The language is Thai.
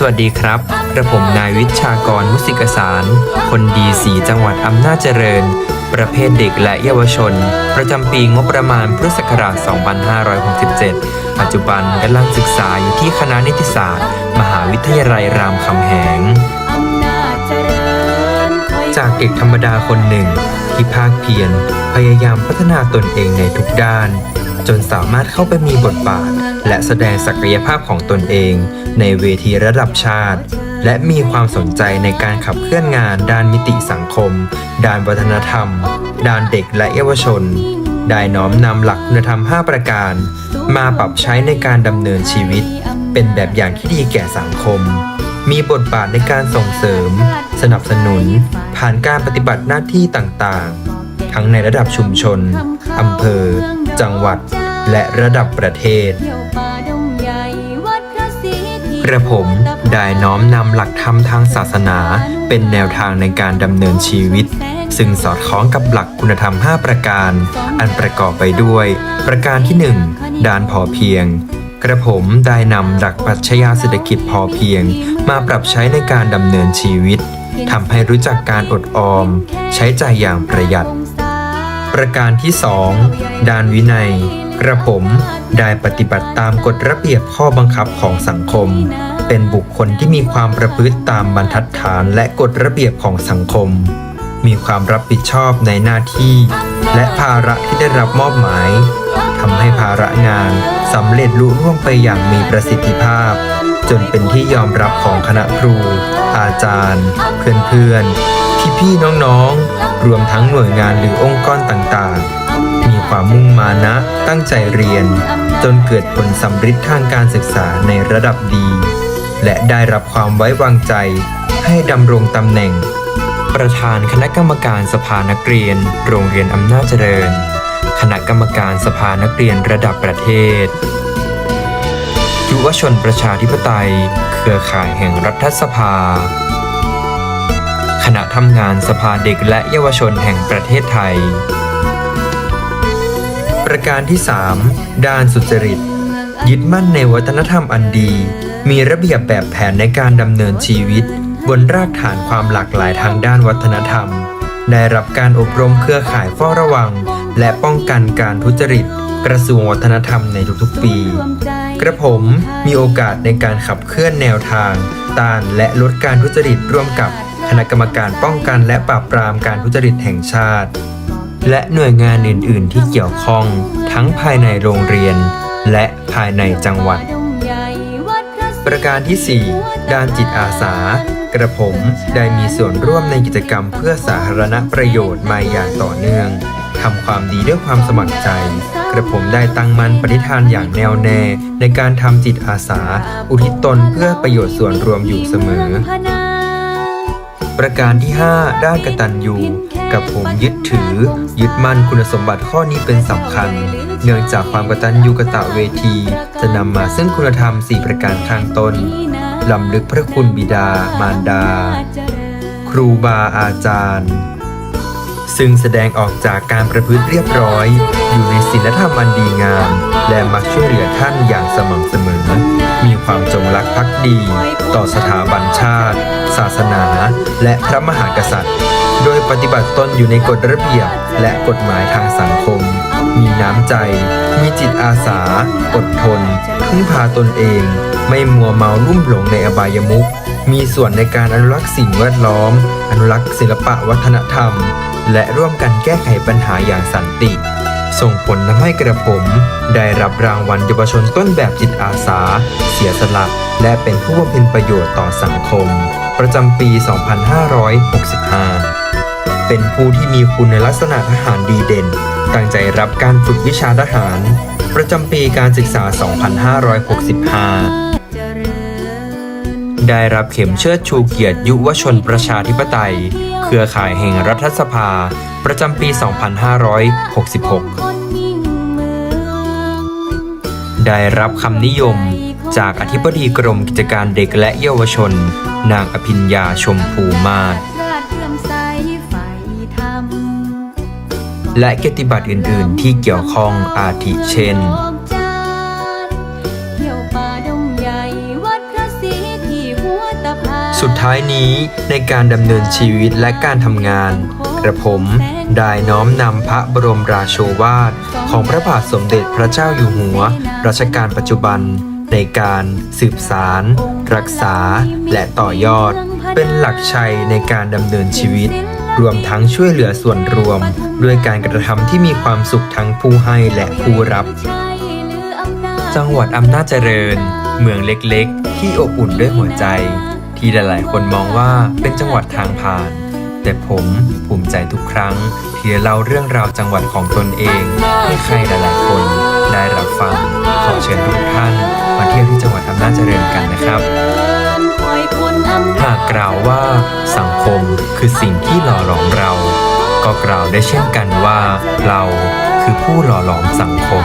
สวัสดีครับ กระผมนายวิชากรมุสิกสาร คนดีสีจังหวัดอำนาจเจริญ ประเภทเด็กและเยาวชน ประจำปีงบประมาณพุทธศักราช 2567 ปัจจุบันกำลังศึกษาอยู่ที่คณะนิติศาสตร์ มหาวิทยาลัยรามคำแหง จากเด็กธรรมดาคนหนึ่ง ที่ภาคเพียรพยายามพัฒนาตนเองในทุกด้าน จนสามารถเข้าไปมีบทบาท และแสดงศักยภาพของตนเองในเวทีระดับชาติ และมีความสนใจในการขับเคลื่อนงานด้านมิติสังคม ด้านวัฒนธรรม ด้านเด็กและเยาวชน ได้น้อมนำหลักคุณธรรม 5 ประการ มาปรับใช้ในการดำเนินชีวิต เป็นแบบอย่างที่ดีแก่สังคม มีบทบาทในการส่งเสริม สนับสนุน ผ่านการปฏิบัติหน้าที่ต่างๆ ทั้งในระดับชุมชนอำเภอ จังหวัด และระดับประเทศ กระผมได้น้อมนำหลักธรรมทางศาสนา เป็นแนวทางในการดำเนินชีวิต ซึ่งสอดคล้องกับหลักคุณธรรม 5 ประการ อันประกอบไปด้วย ประการที่ 1ด้านพอเพียงกระผมได้นำหลักปรัชญาเศรษฐกิจพอเพียง มาปรับใช้ในการดำเนินชีวิตทำให้รู้จักการอดออม ใช้จ่ายอย่างประหยัด ประการที่ 2 ด้านวินัย กระผมได้ปฏิบัติตามกฎระเบียบข้อบังคับของสังคม เป็นบุคคลที่มีความประพฤติตามบรรทัดฐานและกฎระเบียบของสังคม มีความรับผิดชอบในหน้าที่ และภาระที่ได้รับมอบหมายทำให้ภาระงานสำเร็จลุล่วงไปอย่างมีประสิทธิภาพ จนเป็นที่ยอมรับของคณะครู อาจารย์ เพื่อนๆพี่ๆน้องๆ รวมทั้งหน่วยงานหรือองค์กรต่างๆ ความมุ่งมานะ ตั้งใจเรียน จนเกิดผลสำฤทธิ์ทางการศึกษาในระดับดี และได้รับความไว้วางใจ ให้ดำรงตำแหน่ง ประธานคณะกรรมการสภานักเรียน โรงเรียนอำนาจเจริญ คณะกรรมการสภานักเรียนระดับประเทศยุวชนประชาธิปไตย เครือข่ายแห่งรัฐสภา คณะทำงานสภาเด็กและเยาวชนแห่งประเทศไทย ประการที่ 3 ด้านสุจริต ยึดมั่นในวัฒนธรรมอันดี มีระเบียบแบบแผนในการดำเนินชีวิต บนรากฐานความหลากหลายทางด้านวัฒนธรรม ได้รับการอบรมเครือข่ายเฝ้าระวัง และป้องกันการทุจริต กระทรวงวัฒนธรรมในทุกๆปี กระผมมีโอกาสในการขับเคลื่อนแนวทาง ต้านและลดการทุจริตร่วมกับคณะกรรมการป้องกันและปราบปรามการทุจริตแห่งชาติ และหน่วยงานอื่น ๆ ที่เกี่ยวข้องทั้งภายในโรงเรียน และภายในจังหวัด ประการที่ 4 ด้านจิตอาสา กระผมได้มีส่วนร่วมในกิจกรรมเพื่อสาธารณประโยชน์มาอย่างต่อเนื่องทำความดีด้วยความสมัครใจ กระผมได้ตั้งมั่นปณิธานอย่างแน่วแน่ ในการทำจิตอาสา อุทิศตนเพื่อประโยชน์ส่วนรวมอยู่เสมอ ประการที่ 5 ด้านกตัญญู กับผมยึดถือ ยึดมั่นคุณสมบัติข้อนี้เป็นสำคัญ เนื่องจากความกตัญญูกตเวที จะนำมาซึ่งคุณธรรม 4 ประการข้างต้นลำลึกพระคุณบิดา มารดา ครูบาอาจารย์ ซึ่งแสดงออกจากการประพฤติเรียบร้อย อยู่ในศีลธรรมอันดีงาม และมักช่วยเหลือท่านอย่างสม่ำเสมอ มีความจงรักภักดี ต่อสถาบันชาติ ศาสนา และพระมหากษัตริย์ โดยปฏิบัติตนอยู่ในกฎระเบียบและกฎหมายทางสังคม มีน้ำใจ มีจิตอาสา อดทน พึ่งพาตนเอง ไม่มัวเมาลุ่มหลงในอบายมุข มีส่วนในการอนุรักษ์สิ่งแวดล้อม อนุรักษ์ศิลปะวัฒนธรรม และร่วมกันแก้ไขปัญหาอย่างสันติ ส่งผลทำให้กระผม ได้รับรางวัลเยาวชนต้นแบบจิตอาสา เสียสละ และเป็นผู้บำเพ็ญประโยชน์ต่อสังคม ประจำปี 2565 เป็นผู้ที่มีคุณลักษณะทหารดีเด่น ตั้งใจรับการฝึกวิชาทหาร ประจำปีการศึกษา 2565 ได้รับเข็มเชิดชูเกียรติยุวชนประชาธิปไตย เครือข่ายแห่งรัฐสภา ประจำปี 2566 ได้รับคำนิยมจากอธิบดีกรมกิจการเด็กและเยาวชน นางอภิญญาชมพูมาศ และเกียรติบัตรอื่น ๆ ที่เกี่ยวข้องอาทิเช่นสุดท้ายนี้ในการดำเนินชีวิตและการทำงาน กระผมได้น้อมนำพระบรมราโชวาทของพระบาทสมเด็จพระเจ้าอยู่หัว รัชกาลปัจจุบัน ในการสืบสาร รักษา และต่อยอด เป็นหลักชัยในการดำเนินชีวิต รวมทั้งช่วยเหลือส่วนรวม ด้วยการกระทำที่มีความสุขทั้งผู้ให้และผู้รับ จังหวัดอำนาจเจริญ เมืองเล็กๆ ที่อบอุ่นด้วยหัวใจ ที่หลายๆ คนมองว่าเป็นจังหวัดทางผ่าน แต่ผมภูมิใจทุกครั้ง ที่เล่าเรื่องราวจังหวัดของตนเองให้ใครหลายๆ คนได้รับฟังขอเชิญทุกท่านมาเที่ยวที่จังหวัดอำนาจเจริญกันนะครับ หากกล่าวว่าสังคมคือสิ่งที่หล่อหลอมเรา ก็กล่าวได้เช่นกันว่าเราคือผู้หล่อหลอมสังคม